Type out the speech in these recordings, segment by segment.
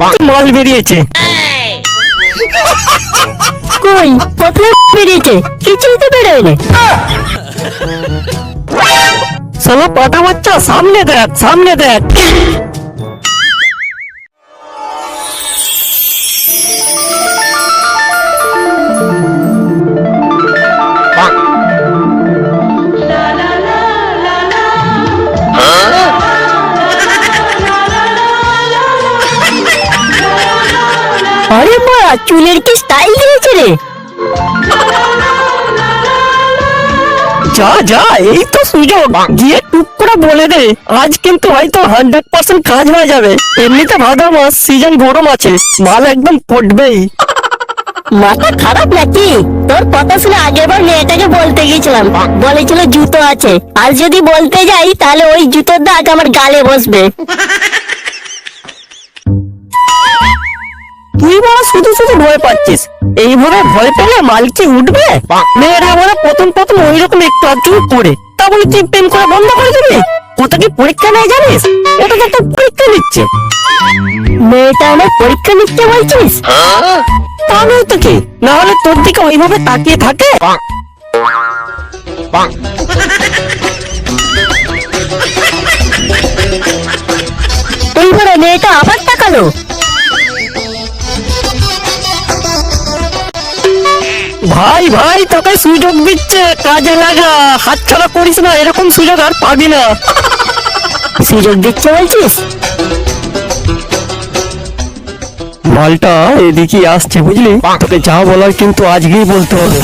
মাল বেরিয়েছে। কই? কোথায় বেরিয়েছে। কিছুই তো বেরোয়নি। সালা পাটা বাচ্চা সামনে দেখ সামনে দেখ। চুলের কি স্টাইল দিয়েছে রে। যা যা এই তো সুযোগ। গিয়ে টুক করে বলে দে আজ কিন্তু হয়তো হান্ড্রেড পার্সেন্ট কাজ হয়ে যাবে। এমনিতে ভাদ্র মাস সিজন গরম আছে মাল একদম পড়বেই। মাথা খারাপ নাকি? তোর কথা শুনে আগেরবার মেয়েটাকে বলতে গেছিলাম বলেছিল জুতো আছে। আর যদি বলতে যাই তাহলে ওই জুতোর দাগ আমার গালে বসবে। তুই বড় শুধু শুধু ভয় পাচ্ছিস। এইভাবে ভয় পেলে মাল কি উঠবে মেয়েরা বলে প্রথম প্রথম ওই রকম একটু আধটু পড়ে তা বলে তুই প্রেম করা বন্ধ করে দিবি? ওটা কি পরীক্ষা নেই জানিস? ওটা তো একটা পরীক্ষা নিচ্ছে। মেয়েটা আমার পরীক্ষা নিচ্ছে বলছিস? তা নয় তো কি? না হলে তোর দিকে ওইভাবে তাকিয়ে থাকে? এইবারে মেয়েটা আবার তাকালো। ভাই ভাই তোকে সুযোগ দিচ্ছে। কাজে লাগা। হাত ছাড়া করিস না এরকম সুযোগ আর পাবি না। সুযোগ দিচ্ছে বলছিস? মালটা এদিকে আসছে বুঝলি? তোকে যা বলার কিন্তু আজকেই বলতে হবে।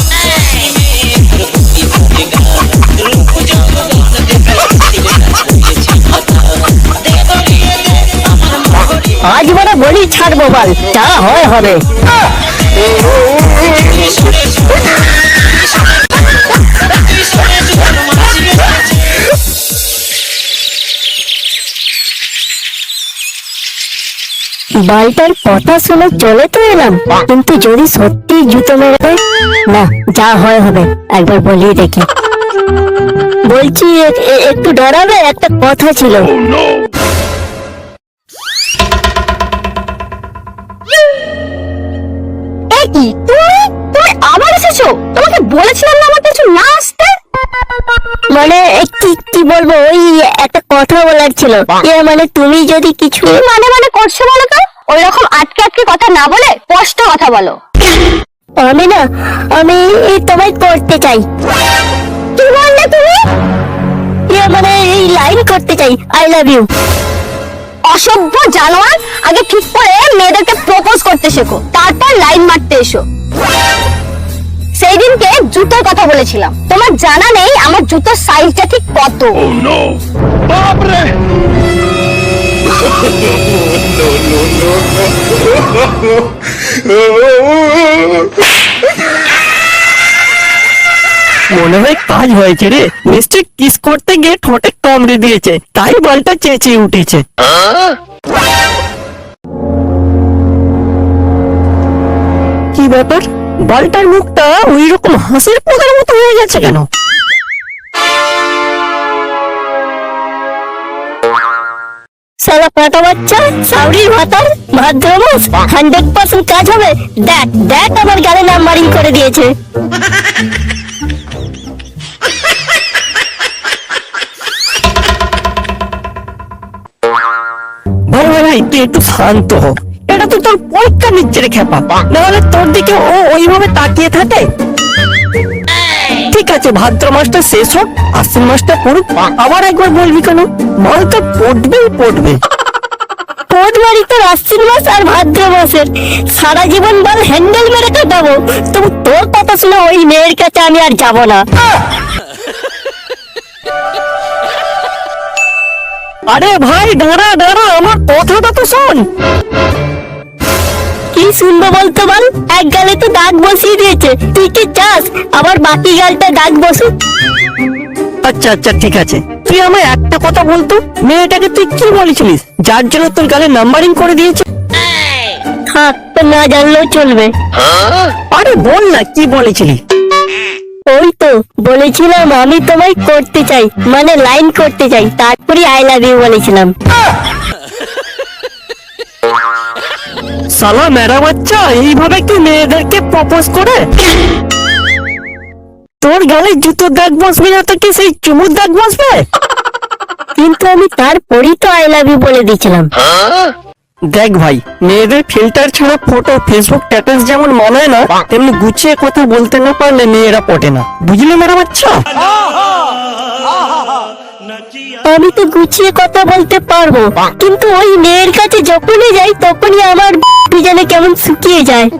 আজ বড় বলি ছাড়বো বল যা হয় হবে। বালটার কথা শুনে চলে তো এলাম। কিন্তু যদি সত্যি জুতো মেরে দেয়, না যা হয় হবে একবার বলিয়ে দেখি। বলছি একটু ডরাবে একটা কথা ছিল। কি তুমি? তুমি আবার এসেছ? তোমাকে বলেছিলাম না আমার কিছু না আসতে? মানে বলব ওই একটা কথা বলার ছিল। এ মানে তুমি যদি কিছু মানে মানে করছ বলো তো? ওই রকম আটকে আটকে কথা না বলে স্পষ্ট কথা বলো। আমি না আমি তোমায় করতে চাই। কি বললে তুমি? এ মানে এই লাইন করতে চাই আই লাভ ইউ অসভ্য জানোয়ার আগে ঠিক করে মেয়েদেরকে প্রপোজ করতে শেখো তারপর লাইন মারতে এসো। সেই দিনকে জুতোর কথা বলেছিলাম। তোমার জানা নেই আমার জুতোর সাইজটা ঠিক কত। মনে হয় কাজ হয়েছে রে। নিশ্চয় কিস করতে গিয়ে ঠোঁটে কামড়ে দিয়েছে। তাই বলটা চেঁচিয়ে উঠেছে। কি ব্যাপার? বলটার মুখটা ওই রকম হাসির পোকার মতো হয়ে গেছে কেন? সালা পাটা বাচ্চা সাউরির ভাতার ভাদ্র হান্ড্রেড পার্সেন্ট কাজ হবে। দেখ দেখ আমার গালে নাম্বারিং করে দিয়েছে। ভাই ভাই, তুই একটু শান্ত হ। এটা তো তোর পরীক্ষা নিচ্ছে রে খেপা। নাহলে তোর দিকে ও ওইভাবে তাকিয়ে থাকে। ঠিক আছে ভাদ্র মাসটা শেষ হোক আশ্বিন মাসটা পড়ুক আবার একবার বলবি কেন? মাল তো পড়বেই পড়বে। বাড়ি তো আশ্বিন মাস আর ভাদ্র মাসের। সারা জীবন বল হ্যান্ডেল মেরে কাটাবো। তবু তোর কথা শুনে ওই মেয়ের কাছে আমি আর যাব না। আরে ভাই দাঁড়া দাঁড়া আমার কথাটা তো শোন। শুনব বলতো বল? এক গালে তো দাগ বসিয়ে দিয়েছে। তুই কি চাস? আবার বাকি গালটা দাগ বসুক। আচ্ছা আচ্ছা ঠিক আছে। তুই আমায় একটা কথা বলতো? মেয়েটাকে তুই কি বলেছিলিস? যার জন্য তোর গালে নাম্বারিং করে দিয়েছে? থাক তো না জানলেও চলবে। আরে বল না কি বলেছিলি? ওই তো বলেছিলাম আমি তোমায় করতে চাই। মানে লাইন করতে চাই। তারপরে আই লাভ ইউ বলেছিলাম। সালা মেরা বাচ্চা এইভাবে কি মেয়েদেরকে প্রপোজ করে? তোর গালে জুতোর দাগ বসবে না তো কি সেই চুমুর দাগ বসবে? কিন্তু আমি তারপরই তো আই লাভ ইউ বলে দিয়েছিলাম। দেখ ভাই মেয়েদের ফিল্টার ছাড়া ফটো ফেসবুক স্ট্যাটাস যেমন মানায় না তেমনি গুছিয়ে কথা বলতে না পারলে মেয়েরা পটে না। বুঝলি মেরা বাচ্চা আমি তো গুছিয়ে কথা বলতে পারব। কিন্তু ওই মেয়ের কাছে যখনই যাই তখনই আমার বিজনে কেমন শুকিয়ে যায়।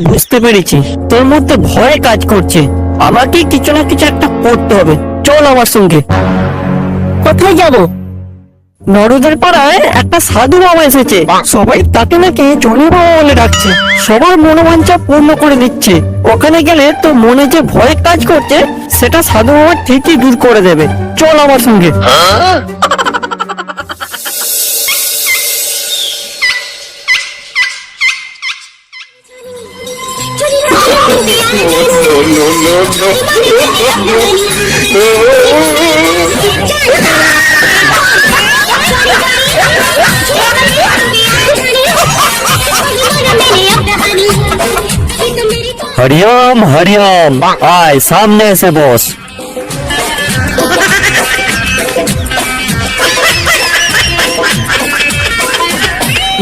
বুঝতে পেরেছি। তোর মধ্যে ভয় কাজ করছে। আমাকে কিছু না কিছু একটা করতে হবে। চল আমার সঙ্গে। কোথায় যাব? নরদের পাড়ায় একটা সাধু বাবা এসেছে। সবাই তাকে নাকি জনি বাবা বলে ডাকছে। সবার মনোবাঞ্ছা পূর্ণ করে দিচ্ছে। ওখানে গেলে তো মনে যে ভয় কাজ করছে সেটা সাধু বাবা ঠিকই দূর করে দেবে। চল আমার সঙ্গে। হরিওম হরিওম আয় সামনে এসে বস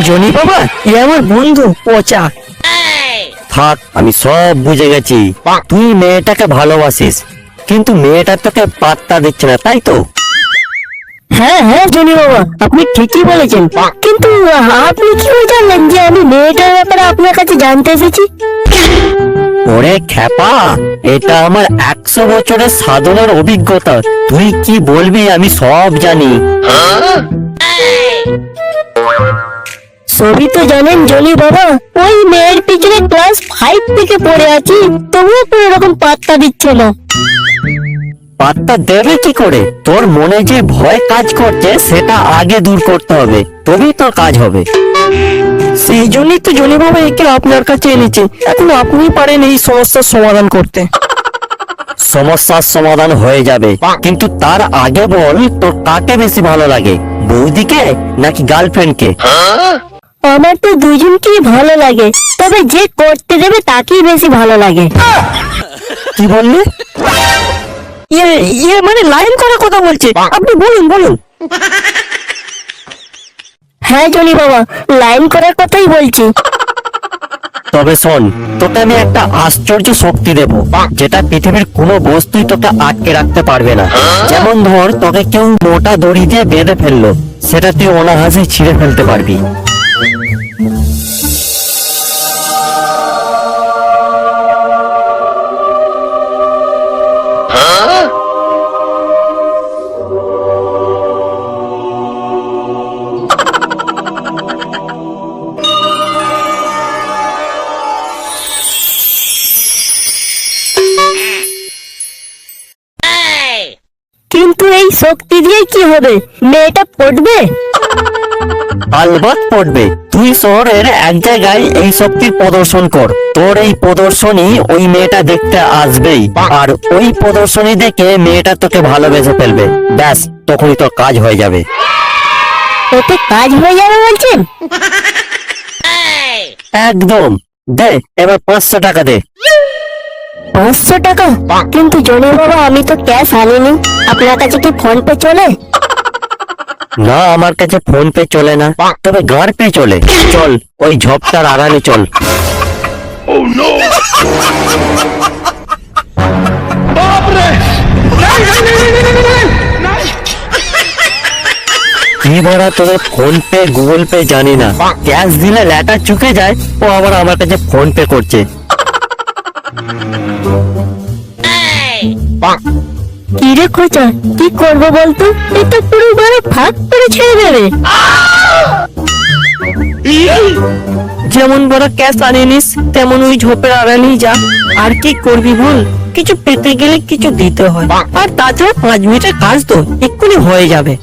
জনি বাবা এ আমার বন্ধু পচা থাক আমি সব বুঝে গেছি তুই মেয়েটাকে ভালোবাসিস কিন্তু মেয়েটা তোকে পাত্তা দিচ্ছে না তাই তো হ্যাঁ হ্যাঁ জনি বাবা আপনি ঠিকই বলেছেন। কিন্তু আপনি কি জানলেন যে আমি মেয়েটার ব্যাপারে আপনার কাছে জানতে এসেছি? ওরে খ্যাপা এটা আমার একশো বছরের সাধনার অভিজ্ঞতা। তুই কি বলবি আমি সব জানি। সবই তো জানেন জলি বাবা ওই মেয়ের পিছনে ক্লাস ফাইভ থেকে পড়ে আছি তবুও কোনো রকম পাত্তা দিচ্ছে না। পাত্তা দেবে কি করে? তোর মনে যে ভয় কাজ করছে সেটা আগে দূর করতে হবে। তবেই তোর কাজ হবে। সেই জন্যই তো জনি বাবা একে আপনার কাছে এনেছে। এখন আপনি পারেন এই সমস্যার সমাধান করতে। সমস্যার সমাধান হয়ে যাবে। কিন্তু তার আগে বল তোর কাকে বেশি ভালো লাগে? বৌদিকে নাকি গার্লফ্রেন্ডকে? আমার তো দুজনকেই ভালো লাগে। তবে যে করতে দেবে তাকেই বেশি ভালো লাগে। কি বললি? ইয়ে ইয়ে মানে লাইন করার কথা বলছে। আপনি বলুন বলুন। হ্যাঁ জনি বাবা লাইন করার কথাই বলছি। তবে শোন তোকে আমি একটা আশ্চর্য শক্তি দেব যেটা পৃথিবীর কোনো বস্তুই তোকে আটকে রাখতে পারবে না। যেমন ধর তোকে কেউ মোটা দড়ি দিয়ে বেঁধে ফেলল সেটা তুই অনাহাসে ছিঁড়ে ফেলতে পারবি। কিন্তু এই শক্তি দিয়ে কি হবে? মেয়েটা পড়বে? আলবাত পড়বে। তুই শহরের এক জায়গায় এই শক্তির প্রদর্শন কর। তোর এই প্রদর্শনী ওই মেয়েটা দেখতে আসবেই। আর ওই প্রদর্শনী দেখে মেয়েটা তোকে ভালোবেসে ফেলবে। ব্যাস তখনই তোর কাজ হয়ে যাবে। ওতে কাজ হয়ে যাবে বলছেন? একদম। দে এবার পাঁচশো টাকা দে। পাঁচশো টাকা? কিন্তু জনি বাবা আমি তো ক্যাশ আনিনি। আপনার কাছে কি ফোন পে চলে? না আমার কাছে ফোন পে চলে না। তবে গার পে চলে। চল ওই ঝপটার আড়ালে চল। কি বড়া তোদের ফোন পে গুগল পে জানি না। ক্যাশ দিলে ল্যাটার চুকে যায় ও আবার আমার কাছে ফোন পে করছে। কি রে খোঁচা কি করব বলতো এটা পুরো ঘরে ফাঁক করে ছেড়ে দেবে যেমন বড় ক্যাশ আনিনিস তেমন ওই ঝোপের আড়ালেই যা আর কি করবি বল কিছু পেতে গেলে কিছু দিতে হয় আর তাছাড়া পাঁচ মিনিটের কাজ তো এক্ষুনি হয়ে যাবে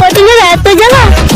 我今天来做检查